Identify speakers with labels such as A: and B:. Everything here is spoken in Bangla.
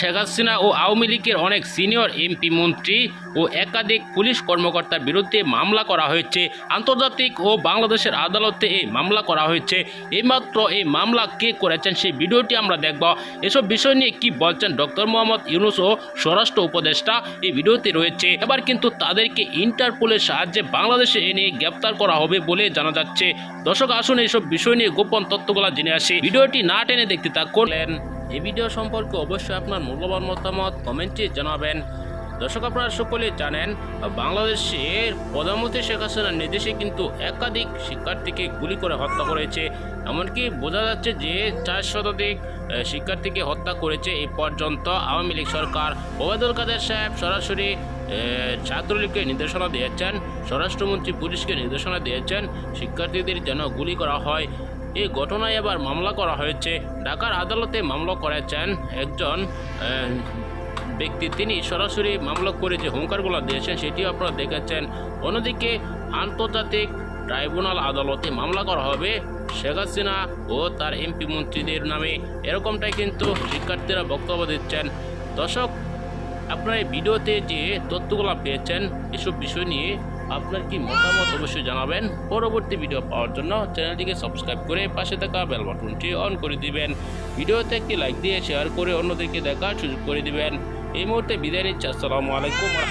A: শেখ হাসিনা ও আওয়ামী লীগের অনেক সিনিয়র এমপি মন্ত্রী ও একাধিক পুলিশ কর্মকর্তার বিরুদ্ধে মামলা করা হয়েছে। আন্তর্জাতিক ও বাংলাদেশের আদালতে এই মামলা করা হয়েছে। এইমাত্র এই মামলা কে করেছেন সেই ভিডিওটি আমরা দেখব। এসব বিষয় নিয়ে কি বলছেন ডক্টর মোহাম্মদ ইউনুস ও স্বরাষ্ট্র উপদেষ্টা? এই ভিডিওতে রয়েছে। এবার কিন্তু তাদেরকে ইন্টারপোলের সাহায্যে বাংলাদেশে এনে গ্রেপ্তার করা হবে বলে জানা যাচ্ছে। দর্শক, আসুন এইসব বিষয় নিয়ে গোপন তথ্যগুলো জেনে আসি। ভিডিওটি না টেনে দেখতে তা এই ভিডিও সম্পর্কে অবশ্যই আপনার মূল্যবান মতামত কমেন্টে জানাবেন। দর্শক আপনারা সকলে জানেন, বাংলাদেশের প্রধানমন্ত্রী শেখ হাসিনার নির্দেশে কিন্তু একাধিক শিক্ষার্থীকে গুলি করে হত্যা করেছে। এমনকি বোঝা যাচ্ছে যে চার শতাধিক শিক্ষার্থীকে হত্যা করেছে এই পর্যন্ত আওয়ামী লীগ সরকার। ওবায়দুল কাদের সাহেব সরাসরি ছাত্রলীগকে নির্দেশনা দিয়েছেন, স্বরাষ্ট্রমন্ত্রী পুলিশকে নির্দেশনা দিয়েছেন, শিক্ষার্থীদের যেন গুলি করা হয়। এই ঘটনায় এবার মামলা করা হয়েছে। ঢাকার আদালতে মামলা করেছেন একজন ব্যক্তি। তিনি সরাসরি মামলা করে যে হুঙ্কারগুলো দিয়েছেন, সেটিও আপনারা দেখেছেন। অন্যদিকে আন্তর্জাতিক ট্রাইব্যুনাল আদালতে মামলা করা হবে শেখ হাসিনা ও তার এমপি মন্ত্রীদের নামে। এরকমটাই কিন্তু শিক্ষার্থীরা বক্তব্য দিচ্ছেন। দর্শক, আপনারা এই ভিডিওতে যে তথ্যগুলো পেয়েছেন, এসব বিষয় নিয়ে আপনার কি মতামত অবশ্যই জানাবেন। পরবর্তী ভিডিও পাওয়ার জন্য চ্যানেলটিকে সাবস্ক্রাইব করে পাশে থাকা বেল বাটনটি অন করে দিবেন। ভিডিওতে একটি লাইক দিয়ে শেয়ার করে অন্যদেরকে দেখার সুযোগ করে দিবেন। এই মুহূর্তে বিদায় নিচ্ছে। আসসালামু আলাইকুম।